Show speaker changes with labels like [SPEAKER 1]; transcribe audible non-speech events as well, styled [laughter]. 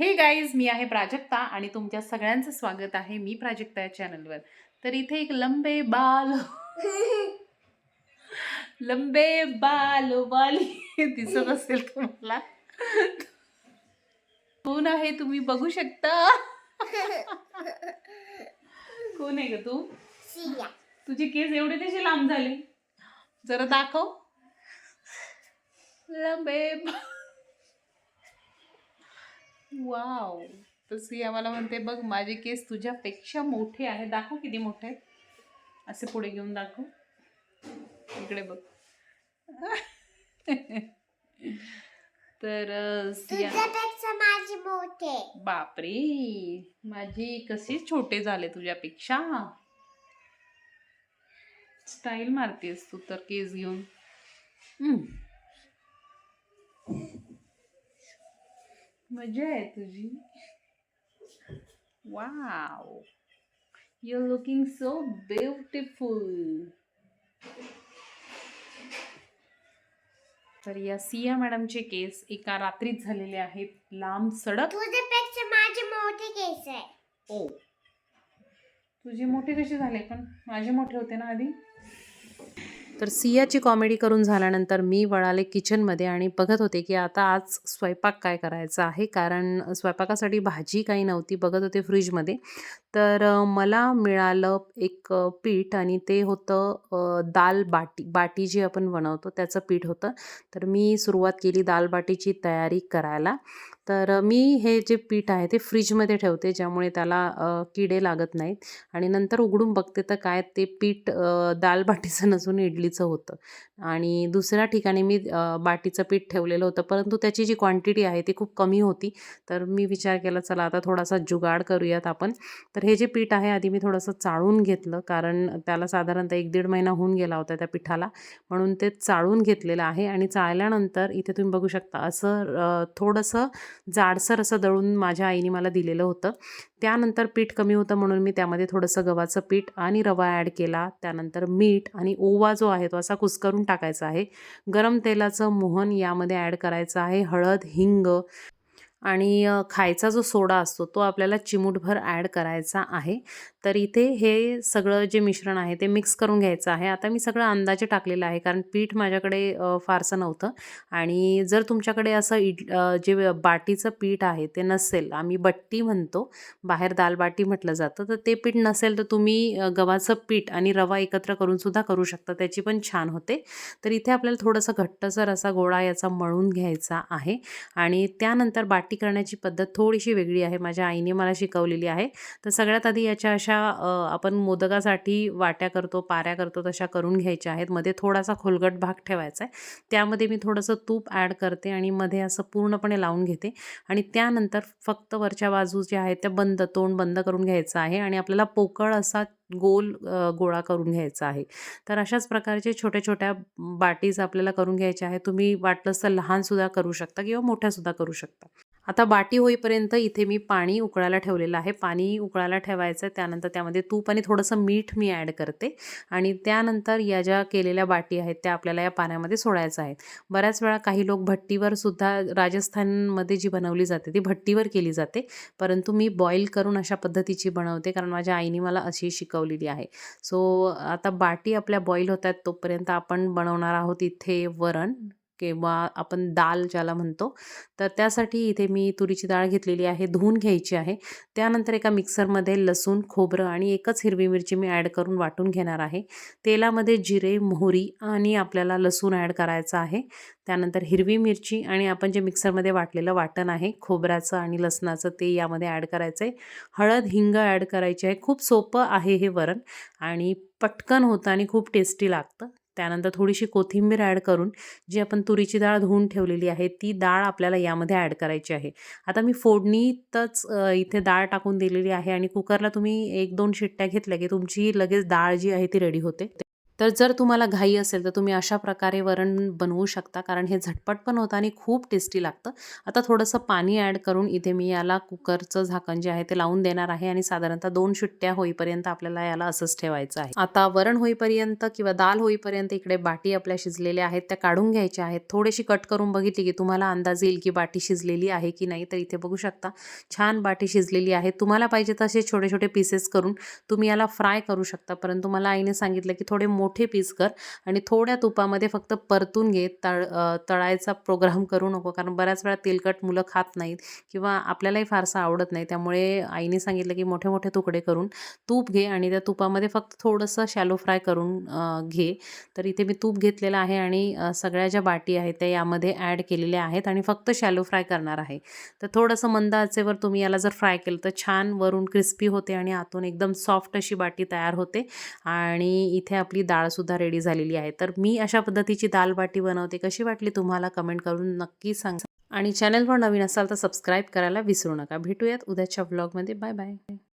[SPEAKER 1] हे गाईज मी आहे प्राजक्ता आणि तुमच्या सगळ्यांचं स्वागत आहे मी प्राजक्ता या चॅनलवर तर इथे एक लंबे बाल [laughs] लंबे बाल वाली दिसत असेल तुम्हाला. कोण आहे तुम्ही बघू शकता? कोण आहे ग तू? तुझे केस एवढे कसे लांब झाले? जरा दाखव. लंबे वाव. तर सिया मला म्हणते बघ माझे केस तुझ्यापेक्षा मोठे आहे दाखव किती मोठे आहेत. असे पुढे घेऊन दाखव. इकडे बघ. [laughs] तर सिया
[SPEAKER 2] माझे मोठे.
[SPEAKER 1] बापरे. माझे कसे छोटे झाले तुझ्यापेक्षा. स्टाईल मारतेस तू तर केस घेऊन. मजा आहे तुझी wow you looking so beautiful तर या सिया मॅडमचे केस एका रात्रीत झालेले आहेत. लांब सडक.
[SPEAKER 2] तुझ्यापेक्षा माझे मोठे केस आहे.
[SPEAKER 1] ओ. तुझे मोठे कसे झाले पण? माझे मोठे होते ना आधी? तर सियाची कॉमेडी करून झाल्यानंतर मी वळाले किचनमध्ये आणि बघत होते की आता आज स्वयंपाक काय करायचा आहे. कारण स्वयंपाकासाठी भाजी काही नव्हती बघत होते फ्रीजमध्ये तर मला मिळालं एक पीठ आणि ते होतं दाल बाटी बाटी जी आपण बनवतो त्याचं पीठ होतं. तर मी सुरुवात केली दाल बाटीची तयारी करायला. तर मी हे जे पीठ आहे ते फ्रीजमध्ये ठेवते ज्यामुळे त्याला किडे लागत नाहीत. आणि नंतर उघडून बघते तर काय ते पीठ दाल बाटीचं नसून इडलीचं होतं. आणि दुसऱ्या ठिकाणी मी बाटीचं पीठ ठेवलेलं होतं. परंतु त्याची जी क्वांटिटी आहे ती खूप कमी होती. तर मी विचार केला चला आता थोडासा जुगाड करूयात आपण. तर हे जे पीठ आहे आधी मी थोडंसं चाळून घेतलं कारण त्याला साधारणतः एक दीड महिना होऊन गेला होता त्या पिठाला. म्हणून ते चाळून घेतलेलं आहे आणि चाळल्यानंतर इथे तुम्ही बघू शकता असं थोडंसं जाडसर असं दळून माझ्या आईने मला दिलेलं होतं. त्यानंतर पीठ कमी होतं म्हणून मी त्यामध्ये थोडंसं गव्हाचं पीठ आणि रवा ॲड केला. त्यानंतर मीठ आणि ओवा जो आहे तो असा कुस्करून टाकायचा आहे. गरम तेलाचं मोहन यामध्ये ॲड करायचं आहे हळद हिंग. आणि खायचा जो सोडा असतो तो आपल्याला चिमूटभर ॲड करायचा आहे. तर इथे हे सगळं जे मिश्रण आहे ते मिक्स करून घ्यायचं आहे. आता मी सगळं अंदाजे टाकलेलं आहे कारण पीठ माझ्याकडे फारसं नव्हतं. आणि जर तुमच्याकडे असं इड जे बाटीचं पीठ आहे ते नसेल आम्ही बट्टी म्हणतो बाहेर दालबाटी म्हटलं जातं तर ते पीठ नसेल तर तुम्ही गव्हाचं पीठ आणि रवा एकत्र करून सुद्धा करू शकता त्याची पण छान होते. तर इथे आपल्याला थोडंसं घट्टसर असा गोळा याचा मळून घ्यायचा आहे. आणि त्यानंतर बाटी करण्याची पद्धत थोडीशी वेगळी आहे माझ्या आईने मला शिकवलेली आहे. तर सगळ्यात आधी याच्या अशा आपण मोदकासाठी वाट्या करतो पाऱ्या करतो तशा करून घ्यायच्या आहेत. मध्ये थोडासा खोलगट भाग ठेवायचा आहे. त्यामध्ये मी थोडंसं तूप ॲड करते आणि मध्ये असं पूर्णपणे लावून घेते. आणि त्यानंतर फक्त वरच्या बाजू ज्या आहेत त्या बंद तोंड बंद करून घ्यायचं आहे. आणि आपल्याला पोकळ असा गोल गोळा करून घ्यायचा आहे. तर अशाच प्रकारचे छोट्या छोट्या बाटीज आपल्याला करून घ्यायच्या आहेत. तुम्ही वाटलंच तर लहानसुद्धा करू शकता किंवा मोठ्यासुद्धा करू शकता. आता बाटी होईपर्यंत इथे मी पाणी उकळायला ठेवलेलं आहे. पाणी उकळायला ठेवायचं आहे. त्यानंतर त्यामध्ये तूप आणि थोडंसं मीठ मी ॲड करते आणि त्यानंतर या ज्या केलेल्या बाटी आहेत त्या आपल्याला या पाण्यामध्ये सोडायचं आहे. बऱ्याच वेळा काही लोक भट्टीवर सुद्धा राजस्थानमध्ये जी बनवली जाते ती भट्टीवर केली जाते. परंतु मी बॉईल करून अशा पद्धतीची बनवते. कारण माझ्या आईने मला अशी शिकवलेली आहे. सो आता बाटी आपल्या बॉईल होत आहेत तोपर्यंत आपण बनवणार आहोत इथे वरण. किंवा आपण दाल ज्याला म्हणतो तर त्यासाठी इथे मी तुरीची डाळ घेतलेली आहे धुवून घ्यायची आहे. त्यानंतर एका मिक्सरमध्ये लसूण खोबरं आणि एकच हिरवी मिरची मी ॲड करून वाटून घेणार आहे. तेलामध्ये जिरे मोहरी आणि आपल्याला लसूण ॲड करायचं आहे. त्यानंतर हिरवी मिरची आणि आपण जे मिक्सरमध्ये वाटलेलं वाटण आहे खोबऱ्याचं आणि लसणाचं ते यामध्ये ॲड करायचं आहे हळद हिंग ॲड करायची आहे. खूप सोपं आहे हे वरण आणि पटकन होतं आणि खूप टेस्टी लागतं. त्यानंतर थोडीशी कोथिंबीर ॲड करून जी आपण तुरीची डाळ धुवून ठेवलेली आहे ती डाळ आपल्याला यामध्ये ॲड करायची आहे. आता मी फोडणीतच इथे डाळ टाकून दिलेली आहे आणि कुकरला तुम्ही एक दोन शिट्ट्या घेतल्या की तुमची लगेच डाळ जी आहे ती रेडी होते. तर जर तुम्हाला घाई असेल तर तुम्ही अशा प्रकारे वरण बनवू शकता. कारण हे झटपट पण होतं आणि खूप टेस्टी लागतं. आता थोडंसं पाणी ॲड करून इथे मी याला कुकरचं झाकण जे आहे ते लावून देणार आहे आणि साधारणतः दोन शिट्ट्या होईपर्यंत आपल्याला याला असंच ठेवायचं आहे. आता वरण होईपर्यंत किंवा दाल होईपर्यंत इकडे बाटी आपल्या शिजलेल्या आहेत त्या काढून घ्यायच्या आहेत. थोडीशी कट करून बघितली की तुम्हाला अंदाज येईल की बाटी शिजलेली आहे की नाही तर इथे बघू शकता. छान बाटी शिजलेली आहे. तुम्हाला पाहिजे तसे छोटे छोटे पीसेस करून तुम्ही याला फ्राय करू शकता. परंतु मला आईने सांगितलं की थोडे मोठे पीस कर आणि थोड्या तुपामध्ये फक्त परतून घे तळ तळायचा प्रोग्राम करू नको. कारण बऱ्याच वेळा तेलकट मुलं खात नाहीत किंवा आपल्यालाही फारसं आवडत नाही. त्यामुळे आईने सांगितलं की मोठे मोठे तुकडे करून तूप घे आणि त्या तुपामध्ये फक्त थोडंसं शॅलो फ्राय करून घे. तर इथे मी तूप घेतलेलं आहे आणि सगळ्या ज्या बाटी आहेत त्या यामध्ये ॲड केलेल्या आहेत आणि फक्त शॅलो फ्राय करणार आहे. तर थोडंसं मंद आचेवर तुम्ही याला जर फ्राय केलं तर छान वरून क्रिस्पी होते आणि आतून एकदम सॉफ्ट अशी बाटी तयार होते. आणि इथे आपली डाळसुद्धा रेडी झालेली आहे. तर मी अशा पद्धतीची दाल बाटी बनवते. कशी वाटली तुम्हाला कमेंट करून नक्की सांगा. आणि चॅनलवर नवीन असाल तर सबस्क्राईब करायला विसरू नका. भेटूयात उद्याच्या व्लॉगमध्ये बाय बाय